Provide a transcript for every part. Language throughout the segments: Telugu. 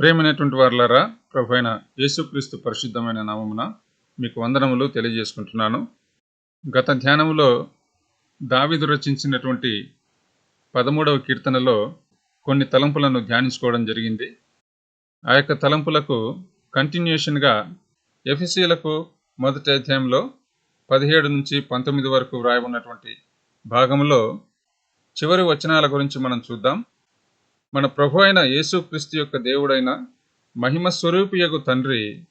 ప్రేమైనటువంటి వారులారా ప్రభు అయిన యేసుక్రీస్తు పరిశుద్ధమైన నామమున మీకు వందనములు తెలియజేసుకుంటున్నాను. గత ధ్యానములో దావిదు రచించినటువంటి పదమూడవ కీర్తనలో కొన్ని తలంపులను ధ్యానించుకోవడం జరిగింది. ఆ యొక్క తలంపులకు కంటిన్యూషన్గా ఎఫ్ఎస్సీలకు మొదటి అధ్యాయంలో పదిహేడు నుంచి పంతొమ్మిది వరకు వ్రాయబడినటువంటి భాగంలో చివరి వచనాల గురించి మనం చూద్దాం. మన ప్రభు అయిన యేసుక్రీస్తు యొక్క దేవుడైన మహిమ స్వరూపియకు తండ్రి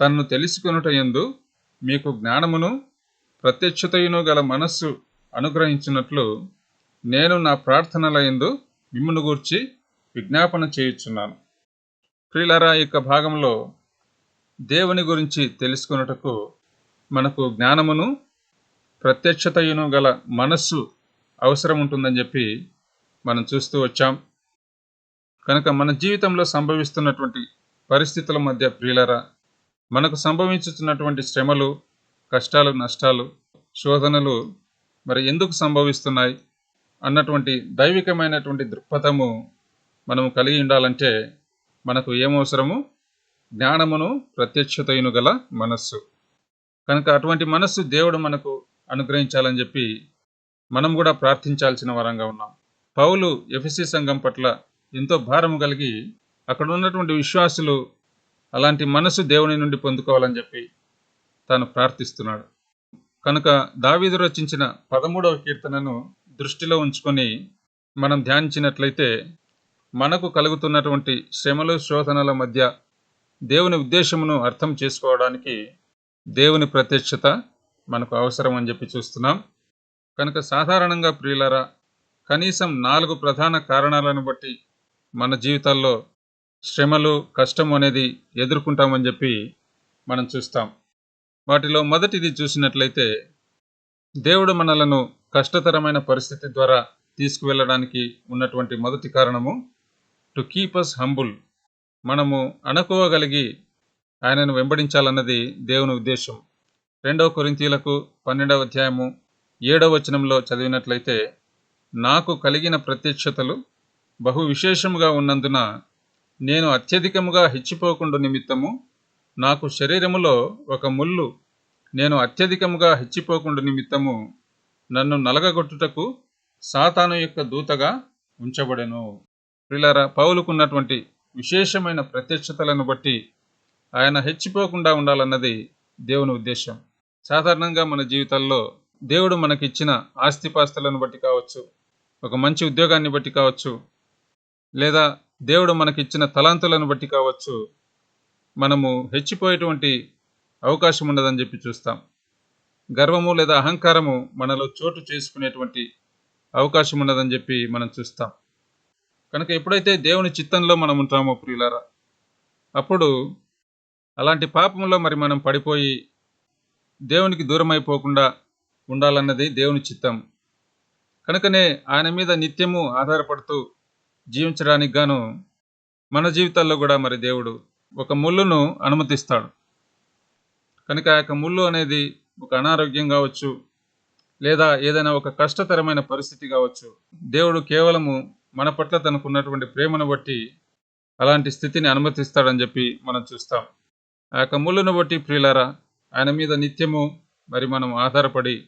తన్ను తెలుసుకొనుట యందు మీకు జ్ఞానమును ప్రత్యక్షతయును గల మనస్సు అనుగ్రహించినట్లు నేను నా ప్రార్థనల ఎందు మిమ్మును గూర్చి విజ్ఞాపన చేయుచున్నాను. ప్రియులారా యొక్క భాగంలో దేవుని గురించి తెలుసుకొనుటకు మనకు జ్ఞానమును ప్రత్యక్షతయును గల మనస్సు అవసరం ఉంటుందని చెప్పి మనం చూస్తూ వచ్చాం. కనుక మన జీవితంలో సంభవిస్తున్నటువంటి పరిస్థితుల మధ్య ప్రియులరా మనకు సంభవించుతున్నటువంటి శ్రమలు కష్టాలు నష్టాలు శోధనలు మరి ఎందుకు సంభవిస్తున్నాయి అన్నటువంటి దైవికమైనటువంటి దృక్పథము మనము కలిగి ఉండాలంటే మనకు ఏమవసరము? జ్ఞానమును ప్రత్యక్షతయును గల మనస్సు. కనుక అటువంటి మనస్సు దేవుడు మనకు అనుగ్రహించాలని చెప్పి మనం కూడా ప్రార్థించాల్సిన వరంగా ఉన్నాం. పౌలు ఎఫ్ఎస్సి సంఘం పట్ల ఎంతో భారము కలిగి అక్కడ ఉన్నటువంటి విశ్వాసులు అలాంటి మనసు దేవుని నుండి పొందుకోవాలని చెప్పి తాను ప్రార్థిస్తున్నాడు. కనుక దావీదు రచించిన పదమూడవ కీర్తనను దృష్టిలో ఉంచుకొని మనం ధ్యానించినట్లయితే మనకు కలుగుతున్నటువంటి శ్రమలు శోధనల మధ్య దేవుని ఉద్దేశమును అర్థం చేసుకోవడానికి దేవుని ప్రత్యక్షత మనకు అవసరం అని చెప్పి చూస్తున్నాం. కనుక సాధారణంగా ప్రియులరా కనీసం నాలుగు ప్రధాన కారణాలను బట్టి మన జీవితాల్లో శ్రమలు కష్టం అనేది ఎదుర్కొంటామని చెప్పి మనం చూస్తాం. వాటిలో మొదటిది చూసినట్లయితే దేవుడు మనలను కష్టతరమైన పరిస్థితి ద్వారా తీసుకువెళ్ళడానికి ఉన్నటువంటి మొదటి కారణము టు కీప్ అస్ హంబుల్ మనము అనుకోగలిగి ఆయనను వెంబడించాలన్నది దేవుని ఉద్దేశం. రెండవ కొరింతీలకు పన్నెండవ అధ్యాయము ఏడవ వచనంలో చదివినట్లయితే నాకు కలిగిన ప్రత్యక్షతలు బహు విశేషముగా ఉన్నందున నేను అత్యధికముగా హెచ్చిపోకుండా నిమిత్తము నాకు శరీరములో ఒక ముళ్ళు నేను అత్యధికముగా హెచ్చిపోకుండా నిమిత్తము నన్ను నలగగొట్టుటకు సాతాను యొక్క దూతగా ఉంచబడెను. ప్రిలారా పౌలుకున్నటువంటి విశేషమైన ప్రత్యక్షతలను బట్టి ఆయన హెచ్చిపోకుండా ఉండాలన్నది దేవుని ఉద్దేశం సాధారణంగా మన జీవితాల్లో దేవుడు మనకిచ్చిన ఆస్తిపాస్తులను బట్టి కావచ్చు ఒక మంచి ఉద్యోగాన్ని బట్టి కావచ్చు లేదా దేవుడు మనకిచ్చిన తలాంతులను బట్టి కావచ్చు మనము హెచ్చిపోయేటువంటి అవకాశం ఉండదని చెప్పి చూస్తాం. గర్వము లేదా అహంకారము మనలో చోటు చేసుకునేటువంటి అవకాశం ఉన్నదని చెప్పి మనం చూస్తాం. కనుక ఎప్పుడైతే దేవుని చిత్తంలో మనం ఉంటామో ప్రియులారా అప్పుడు అలాంటి పాపంలో మరి మనం పడిపోయి దేవునికి దూరం అయిపోకుండా ఉండాలన్నది దేవుని చిత్తం. కనుకనే ఆయన మీద నిత్యము ఆధారపడుతూ జీవించడానికి గాను మన జీవితాల్లో కూడా మరి దేవుడు ఒక ముళ్ళును అనుమతిస్తాడు. కనుక ఆ యొక్క ముళ్ళు అనేది ఒక అనారోగ్యం కావచ్చు లేదా ఏదైనా ఒక కష్టతరమైన పరిస్థితి కావచ్చు దేవుడు కేవలము మన పట్ల తనకున్నటువంటి ప్రేమను బట్టి అలాంటి స్థితిని అనుమతిస్తాడని చెప్పి మనం చూస్తాం. ఆ యొక్క ముళ్ళును బట్టి ప్రియులారా ఆయన మీద నిత్యము మరి మనం ఆధారపడి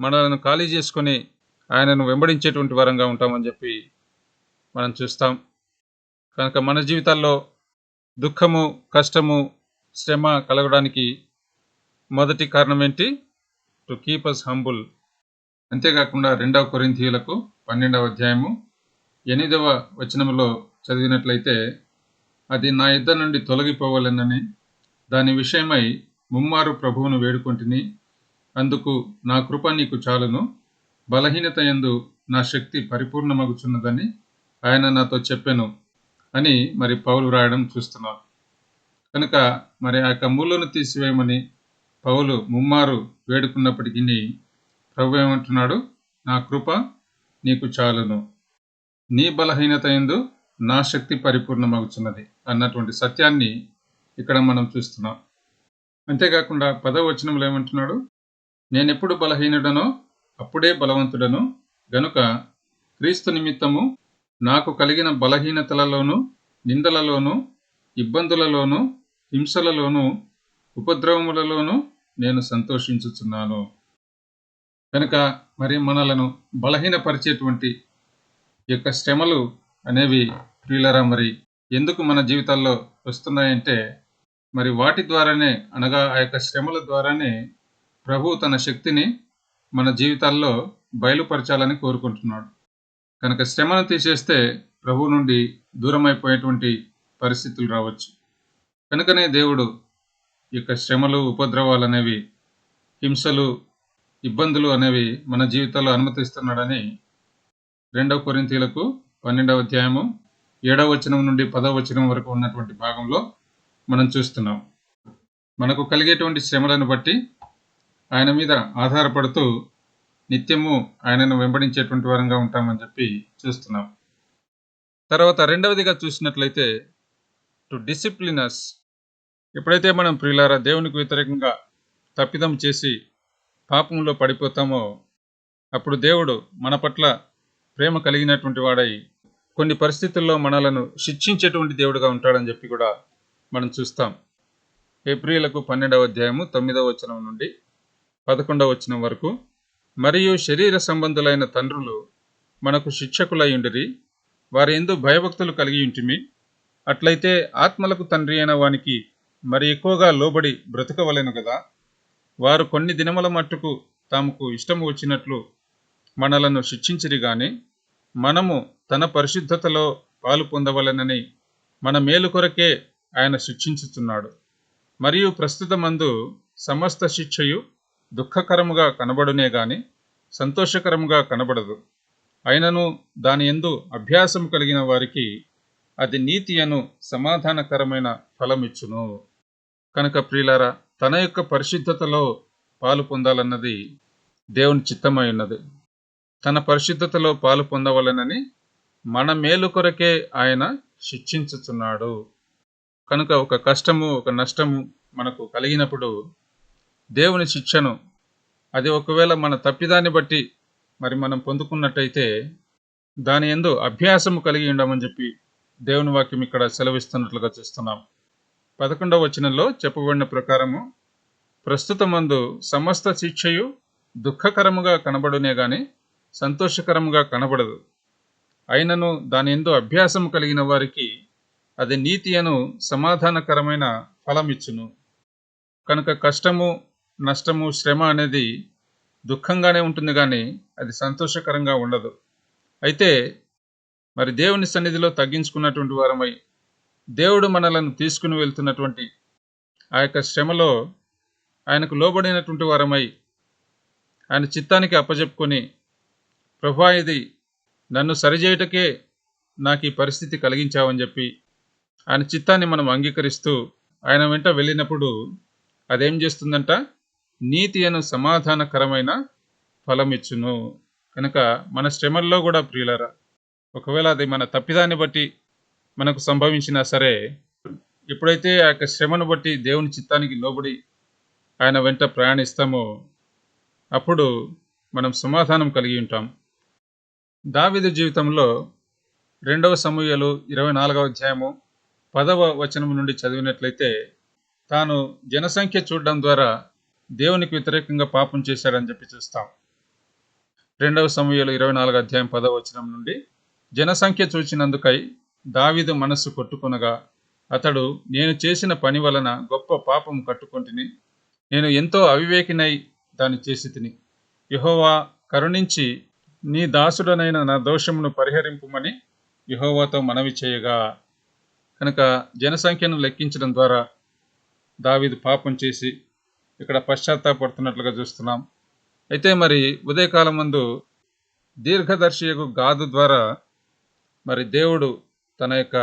మనలను ఖాళీ చేసుకొని ఆయనను వెంబడించేటువంటి వరంగా ఉంటామని చెప్పి మనం చూస్తాం. కనుక మన జీవితాల్లో దుఃఖము కష్టము శ్రమ కలగడానికి మొదటి కారణం ఏంటి? టు కీప్ అస్ హంబుల్ అంతేకాకుండా రెండవ కొరింథీయులకు పన్నెండవ అధ్యాయము ఎనిమిదవ వచనంలో చదివినట్లయితే అది నా ఇద్దరు నుండి తొలగిపోవాలనని దాని విషయమై ముమ్మారు ప్రభువును వేడుకొంటిని అందుకు నా కృప నీకు చాలును. బలహీనత ఎందు నా శక్తి పరిపూర్ణమగుచున్నదని ఆయన నాతో చెప్పాను అని మరి పౌలు రాయడం చూస్తున్నాం. కనుక మరి ఆ యొక్క ముళ్ళను తీసివేయమని పౌలు ముమ్మారు వేడుకున్నప్పటికీ ప్రభు ఏమంటున్నాడు? నా కృప నీకు చాలును. నీ బలహీనత ఎందు నా శక్తి పరిపూర్ణమగుచున్నది అన్నటువంటి సత్యాన్ని ఇక్కడ మనం చూస్తున్నాం. అంతేకాకుండా పదవ వచనంలో ఏమంటున్నాడు? నేనెప్పుడు బలహీనుడనో అప్పుడే బలవంతుడను. గనుక క్రీస్తు నిమిత్తము నాకు కలిగిన బలహీనతలలోనూ నిందలలోనూ ఇబ్బందులలోనూ హింసలలోనూ ఉపద్రవములలోనూ నేను సంతోషించుచున్నాను. కనుక మరి మనలను బలహీనపరిచేటువంటి యొక్క శ్రమలు అనేవి ప్రియులరా మరి ఎందుకు మన జీవితాల్లో వస్తున్నాయంటే మరి వాటి ద్వారానే అనగా ఆ యొక్క శ్రమల ద్వారానే ప్రభు తన శక్తిని మన జీవితాల్లో బయలుపరచాలని కోరుకుంటున్నాడు. కనుక శ్రమను తీసేస్తే ప్రభు నుండి దూరం పరిస్థితులు రావచ్చు. కనుకనే దేవుడు ఈ యొక్క శ్రమలు ఉపద్రవాలు అనేవి హింసలు ఇబ్బందులు అనేవి మన జీవితాల్లో అనుమతిస్తున్నాడని రెండవ కొరింతీలకు పన్నెండవ అధ్యాయము ఏడవ వచనం నుండి పదవ వచనం వరకు ఉన్నటువంటి భాగంలో మనం చూస్తున్నాం. మనకు కలిగేటువంటి శ్రమలను బట్టి ఆయన మీద ఆధారపడుతూ నిత్యము ఆయనను వెంబడించేటువంటి వారంగా ఉంటామని చెప్పి చూస్తున్నాం. తర్వాత రెండవదిగా చూసినట్లయితే టు డిసిప్లినస్ ఎప్పుడైతే మనం ప్రియులారా దేవునికి వ్యతిరేకంగా తప్పిదం చేసి పాపంలో పడిపోతామో అప్పుడు దేవుడు మన పట్ల ప్రేమ కలిగినటువంటి వాడై కొన్ని పరిస్థితుల్లో మనలను శిక్షించేటువంటి దేవుడుగా ఉంటాడని చెప్పి కూడా మనం చూస్తాం. ఏప్రిలకు పన్నెండవ అధ్యాయము తొమ్మిదవ వచనం నుండి పదకొండవ వచనం వరకు మరియు శరీర సంబంధులైన తండ్రులు మనకు శిక్షకులయ్యుండిరి వారి ఎందు భయభక్తులు కలిగి ఉంటిమి. అట్లయితే ఆత్మలకు తండ్రి అయిన వానికి మరి ఎక్కువగా లోబడి బ్రతకవలెను కదా వారు కొన్ని దినముల మట్టుకు తమకు ఇష్టము వచ్చినట్లు మనలను శిక్షించిరి గాని మనము తన పరిశుద్ధతలో పాలు పొందవలెనని మన మేలు కొరకే ఆయన శిక్షించుతున్నాడు మరియు ప్రస్తుతమందు సమస్త శిక్షయు దుఃఖకరముగా కనబడునే గాని సంతోషకరముగా కనబడదు. అయినను దాని ఎందు అభ్యాసం కలిగిన వారికి అది నీతి అను సమాధానకరమైన ఫలమిచ్చును. కనుక ప్రియులారా తన యొక్క పరిశుద్ధతలో పాలు పొందాలన్నది దేవుని చిత్తమై ఉన్నది. తన పరిశుద్ధతలో పాలు పొందవలనని మన మేలు కొరకే ఆయన శిక్షించుచున్నాడు. కనుక ఒక కష్టము ఒక నష్టము మనకు కలిగినప్పుడు దేవుని శిక్షను. అది ఒకవేళ మన తప్పిదాన్ని బట్టి మరి మనం పొందుకున్నట్టయితే దాని ఎందు అభ్యాసము కలిగి ఉండమని చెప్పి దేవుని వాక్యం ఇక్కడ సెలవిస్తున్నట్లుగా చూస్తున్నాం. పదకొండవ వచనంలో చెప్పబడిన ప్రకారము ప్రస్తుతమందు సమస్త శిక్షయు దుఃఖకరముగా కనబడునే గాని సంతోషకరముగా కనబడదు. అయినను దాని ఎందు అభ్యాసం కలిగిన వారికి అది నీతి అను సమాధానకరమైన ఫలమిచ్చును. కనుక కష్టము నష్టము శ్రమ అనేది దుఃఖంగానే ఉంటుంది కానీ అది సంతోషకరంగా ఉండదు. అయితే మరి దేవుని సన్నిధిలో తగ్గించుకున్నటువంటి వారమై దేవుడు మనలను తీసుకుని వెళ్తున్నటువంటి ఆ యొక్క శ్రమలో ఆయనకు లోబడినటువంటి వారమై ఆయన చిత్తానికి అప్పజెప్పుకొని ప్రభా ఇది నన్ను సరిచేయటకే నాకు ఈ పరిస్థితి కలిగించావని చెప్పి ఆయన చిత్తాన్ని మనం అంగీకరిస్తూ ఆయన వెంట వెళ్ళినప్పుడు అదేం చేస్తుందంట? నీతి అను సమాధానకరమైన ఫలమిచ్చును. కనుక మన శ్రమల్లో కూడా ప్రియులరా ఒకవేళ అది మన తప్పిదాన్ని బట్టి మనకు సంభవించినా సరే ఎప్పుడైతే ఆ యొక్క శ్రమను బట్టి దేవుని చిత్తానికి లోబడి ఆయన వెంట ప్రయాణిస్తామో అప్పుడు మనం సమాధానం కలిగి ఉంటాం. దావిద జీవితంలో రెండవ సమూహలు ఇరవై నాలుగవ అధ్యాయము పదవ వచనం నుండి చదివినట్లయితే తాను జనసంఖ్య చూడడం ద్వారా దేవునికి వ్యతిరేకంగా పాపం చేశాడని చెప్పి చూస్తాం. రెండవ సమయంలో ఇరవై నాలుగు అధ్యాయం పదవ వచనం నుండి జనసంఖ్య చూచినందుకై దావిదు మనస్సు కొట్టుకొనగా అతడు నేను చేసిన పని వలన గొప్ప పాపం కట్టుకొంటిని నేను ఎంతో అవివేకినై దాన్ని చేసి తిని. యహోవా కరుణించి నీ దాసుడనైన నా దోషమును పరిహరింపుమని యహోవాతో మనవి చేయగా. కనుక జనసంఖ్యను లెక్కించడం ద్వారా దావీదు పాపం చేసి ఇక్కడ పశ్చాత్తాపడుతున్నట్లుగా చూస్తున్నాం. అయితే మరి ఉదయకాలం మందు దీర్ఘదర్శియకు గాదు ద్వారా మరి దేవుడు తన యొక్క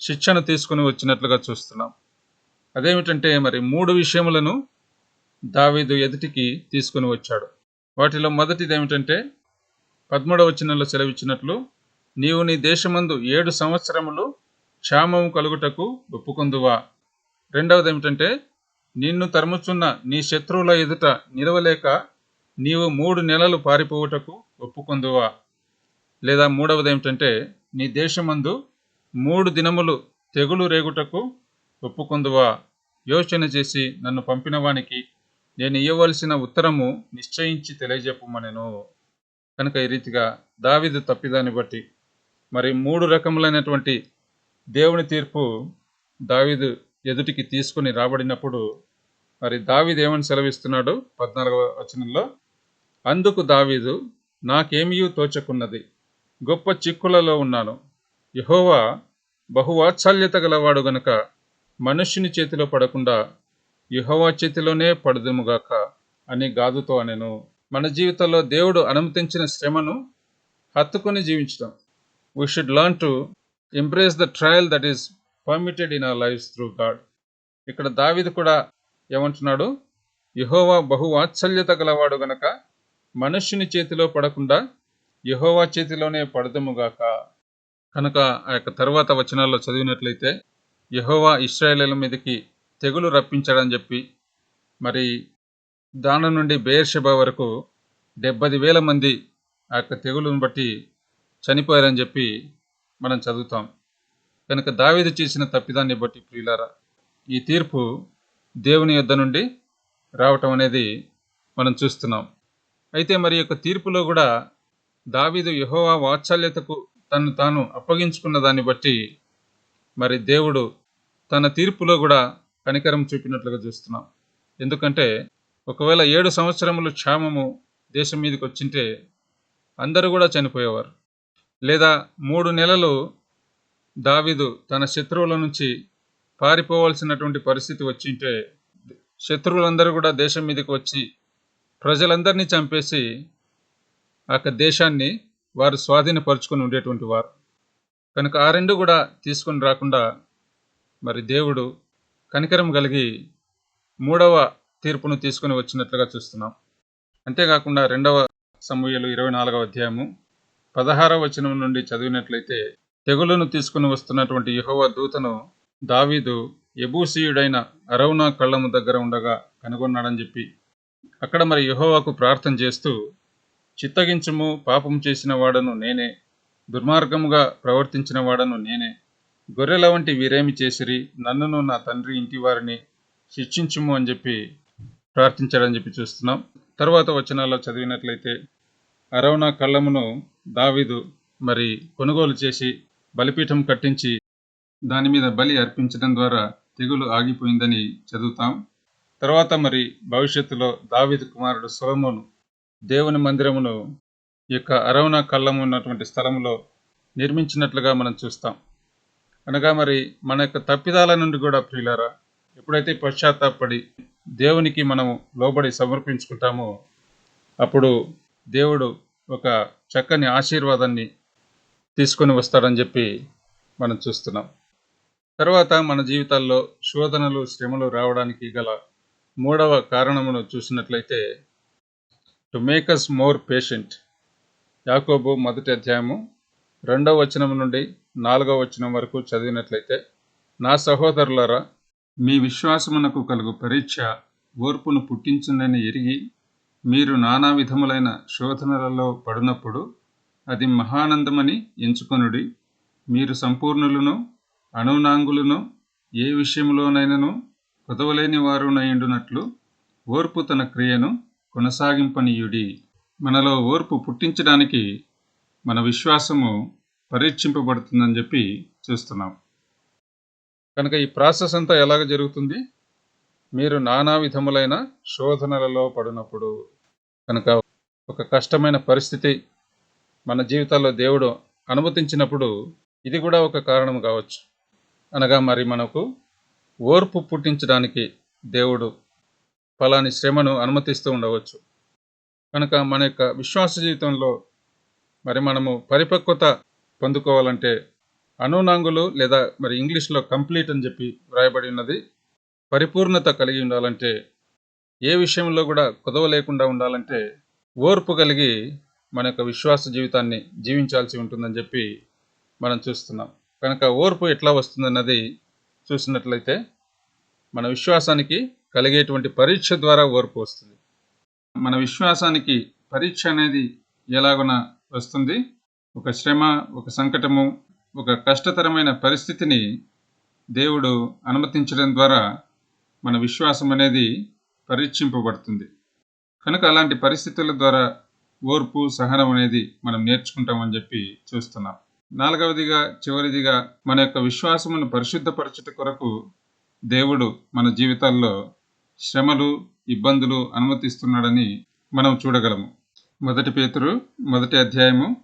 శిక్షణ తీసుకుని వచ్చినట్లుగా చూస్తున్నాం. అదేమిటంటే మరి మూడు విషయములను దావీదు ఎదుటికి తీసుకుని వచ్చాడు. వాటిలో మొదటిది ఏమిటంటే పదమూడవ వచనంలో సెలవిచ్చినట్లు నీవు నీ దేశమందు ఏడు సంవత్సరములు క్షామము కలుగుటకు ఒప్పుకొందువా? రెండవది ఏమిటంటే నిన్ను తరుముచున్న నీ శత్రువుల ఎదుట నిలవలేక నీవు మూడు నెలలు పారిపోవుటకు ఒప్పుకొందువా? లేదా మూడవది ఏమిటంటే నీ దేశమందు మూడు దినములు తెగులు రేగుటకు ఒప్పుకొందువా? యోచన చేసి నన్ను పంపిన వానికి నేను ఇవ్వవలసిన ఉత్తరము నిశ్చయించి తెలియజెప్పమనెను. కనుక ఈ రీతిగా దావిదు తప్పిదాన్ని బట్టి మరి మూడు రకములైనటువంటి దేవుని తీర్పు దావిదు ఎదుటికి తీసుకుని రాబడినప్పుడు మరి దావీదు సెలవిస్తున్నాడు? పద్నాలుగవ వచనంలో అందుకు దావీదు నాకేమీయూ తోచకున్నది గొప్ప చిక్కులలో ఉన్నాను. యహోవా బహువాత్సల్యత గలవాడు గనుక మనుష్యుని చేతిలో పడకుండా యహోవా చేతిలోనే పడదుముగాక అని గాదుతో అనెను. మన జీవితంలో దేవుడు అనుమతించిన శ్రమను హత్తుకొని జీవించడం. We should learn to embrace the trial that is permitted in our lives through God ఇక్కడ దావిది కూడా ఏమంటున్నాడు? యహోవా బహు వాత్సల్యత గలవాడు గనక మనుష్యుని చేతిలో పడకుండా యహోవా చేతిలోనే పడదముగాక కనుక ఆ యొక్క తర్వాత వచనాల్లో చదివినట్లయితే యహోవా ఇస్రాయేలీల మీదకి తెగులు రప్పించాడని చెప్పి మరి దాని నుండి బేర్షబ వరకు డెబ్బది వేల మంది ఆ యొక్క తెగులను బట్టి చనిపోయారని చెప్పి మనం చదువుతాం. కనుక దావీదు చేసిన తప్పిదాన్ని బట్టి ప్రియులారా ఈ తీర్పు దేవుని యొద్ద నుండి రావటం అనేది మనం చూస్తున్నాం. అయితే మరి యొక్క తీర్పులో కూడా దావీదు యహోవా వాత్సల్యతకు తను తాను అప్పగించుకున్న దాన్ని బట్టి మరి దేవుడు తన తీర్పులో కూడా కనికరం చూపినట్లుగా చూస్తున్నాం. ఎందుకంటే ఒకవేళ ఏడు సంవత్సరములు క్షామము దేశం మీదకి వచ్చింటే అందరూ కూడా చనిపోయేవారు. లేదా మూడు నెలలు దావీదు తన శత్రువుల నుంచి పారిపోవాల్సినటువంటి పరిస్థితి వచ్చింటే శత్రువులందరూ కూడా దేశం మీదకి వచ్చి ప్రజలందరినీ చంపేసి ఆ దేశాన్ని వారు స్వాధీనపరుచుకొని ఉండేటువంటి వారు. కనుక ఆ రెండు కూడా తీసుకొని రాకుండా మరి దేవుడు కనికరం కలిగి మూడవ తీర్పును తీసుకొని వచ్చినట్లుగా చూస్తున్నాం. అంతేకాకుండా రెండవ సమూహలు ఇరవై నాలుగవ అధ్యాయము పదహారవ వచనం నుండి చదివినట్లయితే తెగులను తీసుకుని వస్తున్నటువంటి యహోవ దూతను దావీదు ఎబూసీయుడైన అరౌనా కళ్ళము దగ్గర ఉండగా కనుగొన్నాడని చెప్పి అక్కడ మరి యహోవాకు ప్రార్థన చేస్తూ చిత్తగించుము పాపం చేసిన వాడను నేనే దుర్మార్గముగా ప్రవర్తించిన వాడను నేనే గొర్రెల వంటి వీరేమి చేసిరి నన్నును నా తండ్రి ఇంటి వారిని శిక్షించుము అని చెప్పి ప్రార్థించాడని చెప్పి చూస్తున్నాం. తర్వాత వచనాల్లో చదివినట్లయితే అరవణ కళ్ళమును దావీదు మరి కొనుగోలు చేసి బలిపీఠం కట్టించి దాని మీద బలి అర్పించడం ద్వారా తెగులు ఆగిపోయిందని చదువుతాం. తర్వాత మరి భవిష్యత్తులో దావిద్ కుమారుడు సొలమోను దేవుని మందిరమును యొక్క అరవణ కళ్ళం ఉన్నటువంటి స్థలంలో నిర్మించినట్లుగా మనం చూస్తాం. అనగా మరి మన యొక్క తప్పిదాల నుండి కూడా ప్రియులారా ఎప్పుడైతే పశ్చాత్తాపడి దేవునికి మనము లోబడి సమర్పించుకుంటామో అప్పుడు దేవుడు ఒక చక్కని ఆశీర్వాదాన్ని తీసుకొని వస్తాడని చెప్పి మనం చూస్తున్నాం. తర్వాత మన జీవితాల్లో శోధనలు శ్రమలు రావడానికి గల మూడవ కారణమును చూసినట్లయితే to make us more patient యాకోబు మొదటి అధ్యాయము రెండవ వచనం నుండి నాలుగవ వచనం వరకు చదివినట్లయితే నా సహోదరులారా మీ విశ్వాసమునకు కలుగు పరీక్ష ఓర్పును పుట్టించిందని ఎరిగి మీరు నానా విధములైన శోధనలలో పడినప్పుడు అది మహానందమని ఎంచుకొనుడి. మీరు సంపూర్ణులను అణునాంగులను ఏ విషయంలోనైనను కుదవలేని వారునయుండునట్లు ఓర్పు తన క్రియను కొనసాగింపనీయుడి. మనలో ఓర్పు పుట్టించడానికి మన విశ్వాసము పరీక్షింపబడుతుందని చెప్పి చూస్తున్నాం. కనుక ఈ ప్రాసెస్ అంతా ఎలాగ జరుగుతుంది? మీరు నానా విధములైన శోధనలలో పడినప్పుడు. కనుక ఒక కష్టమైన పరిస్థితి మన జీవితాల్లో దేవుడు అనుమతించినప్పుడు ఇది కూడా ఒక కారణం కావచ్చు. అనగా మరి మనకు ఓర్పు పుట్టించడానికి దేవుడు ఫలాని శ్రమను అనుమతిస్తూ ఉండవచ్చు. కనుక మన యొక్క విశ్వాస జీవితంలో మరి మనము పరిపక్వత పొందుకోవాలంటే అనునాంగులు లేదా మరి ఇంగ్లీష్లో కంప్లీట్ అని చెప్పి వ్రాయబడి ఉన్నది. పరిపూర్ణత కలిగి ఉండాలంటే ఏ విషయంలో కూడా కుదవ లేకుండా ఉండాలంటే ఓర్పు కలిగి మన యొక్క విశ్వాస జీవితాన్ని జీవించాల్సి ఉంటుందని చెప్పి మనం చూస్తున్నాం. కనుక ఓర్పు ఎట్లా వస్తుందన్నది చూసినట్లయితే మన విశ్వాసానికి కలిగేటువంటి పరీక్ష ద్వారా ఓర్పు వస్తుంది. మన విశ్వాసానికి పరీక్ష అనేది ఎలాగున వస్తుంది? ఒక శ్రమ ఒక సంకటము ఒక కష్టతరమైన పరిస్థితిని దేవుడు అనుమతించడం ద్వారా మన విశ్వాసం అనేది పరీక్షింపబడుతుంది. కనుక అలాంటి పరిస్థితుల ద్వారా ఓర్పు సహనం అనేది మనం నేర్చుకుంటామని చెప్పి చూస్తున్నాం. నాలుగవదిగా చివరిదిగా మన యొక్క విశ్వాసమును పరిశుద్ధపరచుట కొరకు దేవుడు మన జీవితాల్లో శ్రమలు ఇబ్బందులు అనుమతిస్తున్నాడని మనం చూడగలము. మొదటి పేతురు మొదటి అధ్యాయము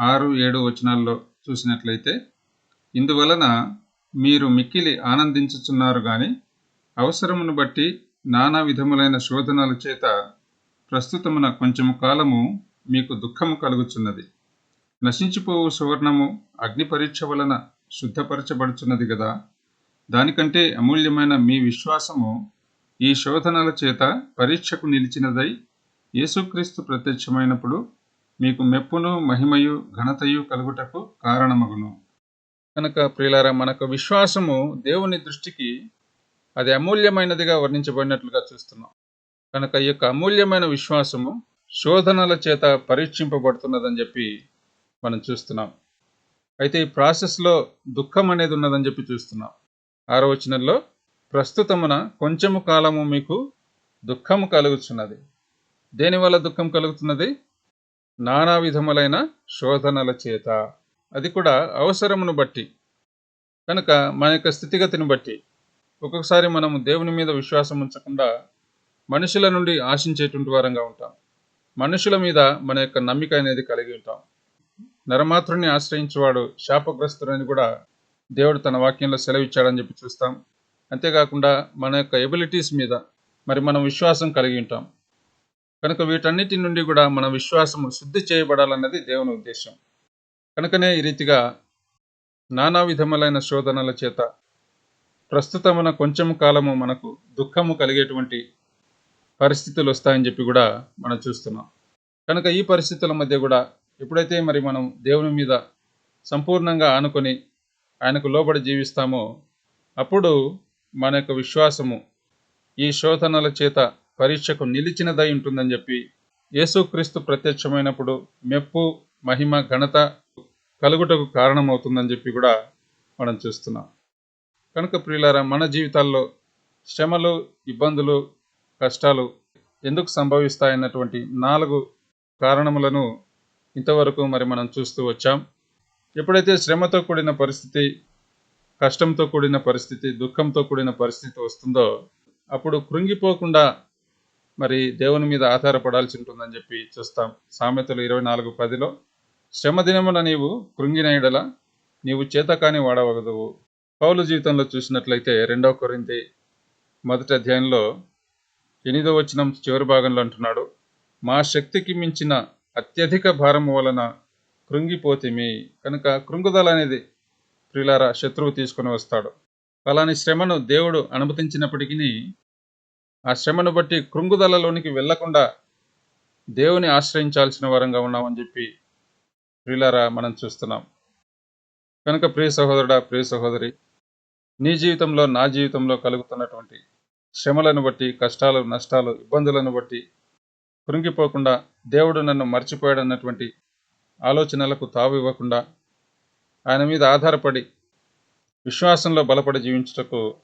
ఆరు ఏడు వచనాల్లో చూసినట్లయితే ఇందువలన మీరు మిక్కిలి ఆనందించుచున్నారు కానీ అవసరమును బట్టి నానా విధములైన శోధనల చేత ప్రస్తుతమున కొంచెము కాలము మీకు దుఃఖము కలుగుచున్నది. నశించిపోవు సువర్ణము అగ్ని పరీక్ష వలన శుద్ధపరచబడుచున్నది కదా దానికంటే అమూల్యమైన మీ విశ్వాసము ఈ శోధనల చేత పరీక్షకు నిలిచినదై యేసుక్రీస్తు ప్రత్యక్షమైనప్పుడు మీకు మెప్పును మహిమయు ఘనతయు కలుగుటకు కారణమగును. కనుక ప్రియులారా మనకు విశ్వాసము దేవుని దృష్టికి అది అమూల్యమైనదిగా వర్ణించబడినట్లుగా చూస్తున్నాం. కనుక ఈ యొక్క అమూల్యమైన విశ్వాసము శోధనల చేత పరీక్షింపబడుతున్నదని చెప్పి మనం చూస్తున్నాం. అయితే ఈ ప్రాసెస్లో దుఃఖం అనేది ఉన్నదని చెప్పి చూస్తున్నాం. ఆరో వచనంలో ప్రస్తుతమున కొంచెము కాలము మీకు దుఃఖము కలుగుతున్నది దేనివల్ల దుఃఖం కలుగుతున్నది? నానా విధములైన శోధనల చేత. అది కూడా అవసరమును బట్టి. కనుక మన యొక్క స్థితిగతిని బట్టి. ఒక్కొక్కసారి మనము దేవుని మీద విశ్వాసం ఉంచకుండా మనుషుల నుండి ఆశించేటువంటి వారంగా ఉంటాం. మనుషుల మీద మన యొక్క నమ్మిక అనేది కలిగి ఉంటాం. నరమాత్రుని ఆశ్రయించేవాడు శాపగ్రస్తుడని కూడా దేవుడు తన వాక్యంలో సెలవిచ్చాడని చెప్పి చూస్తాం. అంతేకాకుండా మన యొక్క ఎబిలిటీస్ మీద మరి మనం విశ్వాసం కలిగి ఉంటాం. కనుక వీటన్నిటి నుండి కూడా మన విశ్వాసము శుద్ధి చేయబడాలన్నది దేవుని ఉద్దేశం. కనుకనే ఈ రీతిగా నానా విధములైన శోధనల చేత ప్రస్తుతమున కొంచెం కాలము మనకు దుఃఖము కలిగేటువంటి పరిస్థితులు వస్తాయని చెప్పి కూడా మనం చూస్తున్నాం. కనుక ఈ పరిస్థితుల మధ్య కూడా ఎప్పుడైతే మరి మనం దేవుని మీద సంపూర్ణంగా ఆనుకొని ఆయనకు లోబడి జీవిస్తామో అప్పుడు మన యొక్క విశ్వాసము ఈ శోధనల చేత పరీక్షకు నిలిచినదై ఉంటుందని చెప్పి యేసుక్రీస్తు ప్రత్యక్షమైనప్పుడు మెప్పు మహిమ ఘనత కలుగుటకు కారణమవుతుందని చెప్పి కూడా మనం చూస్తున్నాం. కనుక ప్రియులారా మన జీవితాల్లో శ్రమలు ఇబ్బందులు కష్టాలు ఎందుకు సంభవిస్తాయన్నటువంటి నాలుగు కారణములను ఇంతవరకు మరి మనం చూస్తూ వచ్చాం. ఎప్పుడైతే శ్రమతో కూడిన పరిస్థితి కష్టంతో కూడిన పరిస్థితి దుఃఖంతో కూడిన పరిస్థితి వస్తుందో అప్పుడు కృంగిపోకుండా మరి దేవుని మీద ఆధారపడాల్సి ఉంటుందని చెప్పి చూస్తాం. సామెతలు ఇరవై నాలుగు పదిలో శ్రమ దినమున నీవు కృంగిన ఎడల నీవు చేతకాని వాడవగదువు. పౌలు జీవితంలో చూసినట్లయితే రెండవ కొరింది మొదటి అధ్యాయంలో ఎనిమిదో వచనం చివరి భాగంలో అంటున్నాడు మా శక్తికి మించిన అత్యధిక భారం వలన కృంగిపోతిమి కనుక కృంగుదల అనేది ప్రిలారా శత్రువు తీసుకొని వస్తాడు. అలాని శ్రమను దేవుడు అనుమతించినప్పటికీ ఆ శ్రమను బట్టి కృంగుదలలోనికి వెళ్ళకుండా దేవుని ఆశ్రయించాల్సిన వరంగా ఉన్నామని చెప్పి ప్రిలారా మనం చూస్తున్నాం. కనుక ప్రియ సహోదరుడా ప్రియ సహోదరి నీ జీవితంలో నా జీవితంలో కలుగుతున్నటువంటి శ్రమలను బట్టి కష్టాలు నష్టాలు ఇబ్బందులను బట్టి కృంగిపోకుండా దేవుడు నన్ను మర్చిపోయాడన్నటువంటి ఆలోచనలకు తావు ఇవ్వకుండా ఆయన మీద ఆధారపడి విశ్వాసంలో బలపడి జీవించుటకు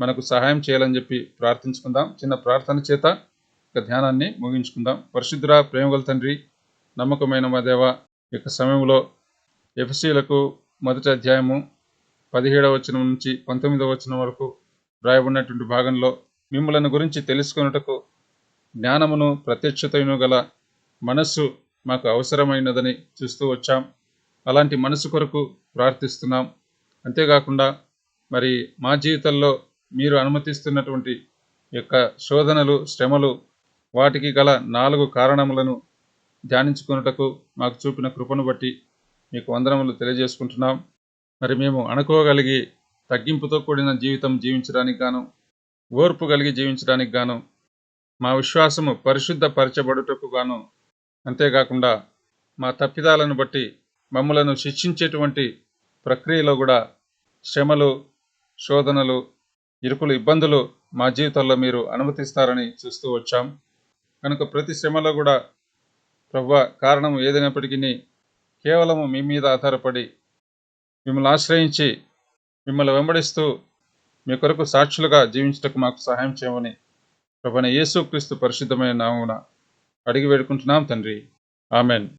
మనకు సహాయం చేయాలని చెప్పి ప్రార్థించుకుందాం. చిన్న ప్రార్థన చేత ఒక ధ్యానాన్ని ముగించుకుందాం. పరిశుద్ధురా ప్రేమగల తండ్రి నమ్మకమైన మా దేవ యొక్క సమయంలో ఎఫ్సీలకు మొదటి అధ్యాయము పదిహేడవ వచనం నుంచి పంతొమ్మిదవ వచనం వరకు రాయబడినటువంటి భాగంలో మిమ్మలను గురించి తెలుసుకొనుటకు జ్ఞానమును ప్రత్యక్షతను గల మనస్సు మాకు అవసరమైనదని చూస్తూ వచ్చాం. అలాంటి మనసు కొరకు ప్రార్థిస్తున్నాం. అంతేకాకుండా మరి మా జీవితంలో మీరు అనుమతిస్తున్నటువంటి యొక్క శోధనలు శ్రమలు వాటికి గల నాలుగు కారణములను ధ్యానించుకున్నటకు మాకు చూపిన కృపను బట్టి మీకు వందనములు తెలియజేసుకుంటున్నాం. మరి మేము అనుకోగలిగి తగ్గింపుతో కూడిన జీవితం జీవించడానికి గాను ఓర్పు కలిగి జీవించడానికి గాను మా విశ్వాసము పరిశుద్ధపరచబడుటకు గాను అంతేకాకుండా మా తప్పిదాలను బట్టి మమ్మలను శిక్షించేటువంటి ప్రక్రియలో కూడా శ్రమలు శోధనలు ఇరుకులు ఇబ్బందులు మా జీవితంలో మీరు అనుమతిస్తారని చూస్తూ వచ్చాం. కనుక ప్రతి శ్రమలో కూడా ప్రవ్వ కారణం ఏదైనప్పటికీ కేవలము మీ మీద ఆధారపడి మిమ్మల్ని ఆశ్రయించి మిమ్మల్ని వెంబడిస్తూ మీ కొరకు సాక్షులుగా జీవించటకు మాకు సహాయం చేయమని ప్రభుణ యేసు క్రీస్తు పరిశుద్ధమైన నామమున అడిగి వేడుకుంటున్నాం తండ్రి. ఆమెన్.